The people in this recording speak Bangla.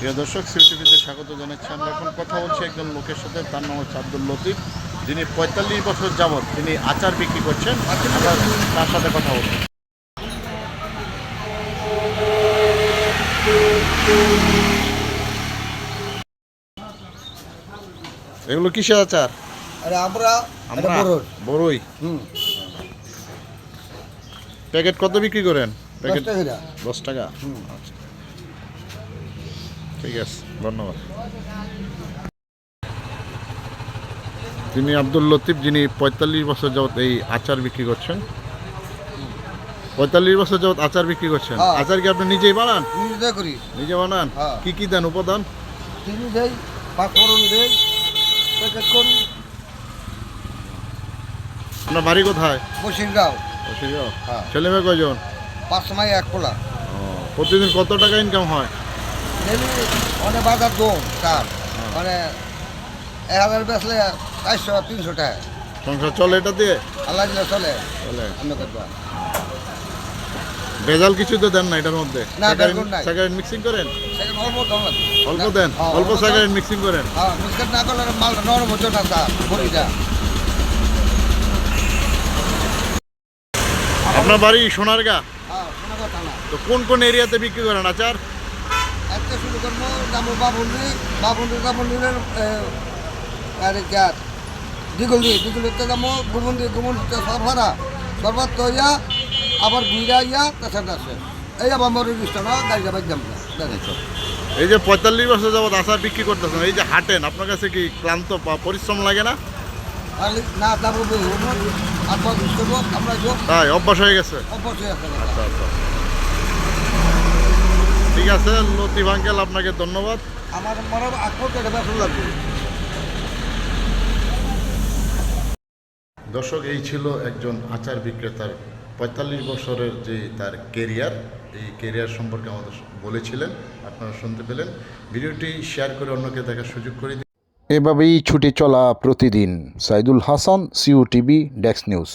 প্রিয় দর্শক সিউটিভিতে স্বাগত জানাচ্ছি। আমরা এখন কথা বলছি একজন লোকের সাথে তার নাম হচ্ছে আব্দুল লতিফ। যিনি পঁয়তাল্লিশ বছর যাবৎ তিনি আচার বিক্রি করছেন। আমরা তার সাথে কথা বলব। এগুলো কিসের আচার? আরে আমরা আমরা বড়ই হুম। প্যাকেট কত বিক্রি করেন? দশ প্যাকেট। দশ টাকা? আচ্ছা। ঠিক আছে ধন্যবাদ। তিনি আব্দুল লতিফ যিনি পঁয়তাল্লিশ বছর যাবত এই আচার বিক্রি করছেন। পঁয়তাল্লিশ বছর যাবত আচার বিক্রি করছেন। হ্যাঁ। আচার কি আপনি নিজেই বানান? নিজে করি। নিজে বানান? হ্যাঁ। কি কি দেন উপাদান? চিনি দেই পাঁচফোড়ন দেই প্যাকেট করি। আপনার বাড়ি কোথায়? বসিরগাঁও। বসিরগাঁও? হ্যাঁ। ছেলে মেয়ে কয়জন? পাঁচ সময় এক পোলা। প্রতিদিন কত টাকা ইনকাম হয়? অনেক বাজার দোম তার মানে এক হাজার বেচলে চারশো তিনশো টাকা। সংসার চলে এটা দিয়ে? আল্লাহ দিলে চলে। চলে। করবা ভেজাল কিছু তো দেন না এটার মধ্যে? স্যাকারিন মিক্সিং করেন? অল্প অল্প দেন? হ্যাঁ, অল্প। স্যাকারিন মিক্সিং করেন? হ্যাঁ না করলে মালটা নরম হচ্ছে না স্যার। বড়িটা আপনার বাড়ি সোনারগা? হ্যাঁ তো কোন কোন এরিয়াতে বিক্রি করেন আচার? একটা শুরু করব যাব বাবুন্দি বাবুন্দি বাবুন্দির আরে ক্যাট দিগুলি দিগুলিতে যাব গুমন্দি গুমন্দিতে সরফারা সরফার তো ইয়া আবার গুইরা ইয়া তাছাড়া আছে এই আবার মরে দিচ্ছে না গাড়ি যাবার যাম এই যে পঁয়তাল্লিশ বছর যাবত আচার বিক্রি করতেছেন এই যে হাঁটেন আপনার কাছে কি ক্লান্ত বা পরিশ্রম লাগে না? না করব আমরা তাই অভ্যাস হয়ে গেছে। অবশ্যই আছে আচ্ছা আচ্ছা। ঠিক আছে লতিফ আঙ্কেল আপনাকে ধন্যবাদ। আমার মনে বেসন লাগবে। দর্শক এই ছিল একজন আচার বিক্রেতার পঁয়তাল্লিশ বছরের যে তার কেরিয়ার। এই কেরিয়ার সম্পর্কে আমাদের বলেছিলেন আপনারা শুনতে পেলেন। ভিডিওটি শেয়ার করে অন্যকে দেখার সুযোগ করে দিন। এভাবেই ছুটে চলা প্রতিদিন। সাইদুল হাসান সিউ টিভি ডেক্স নিউজ।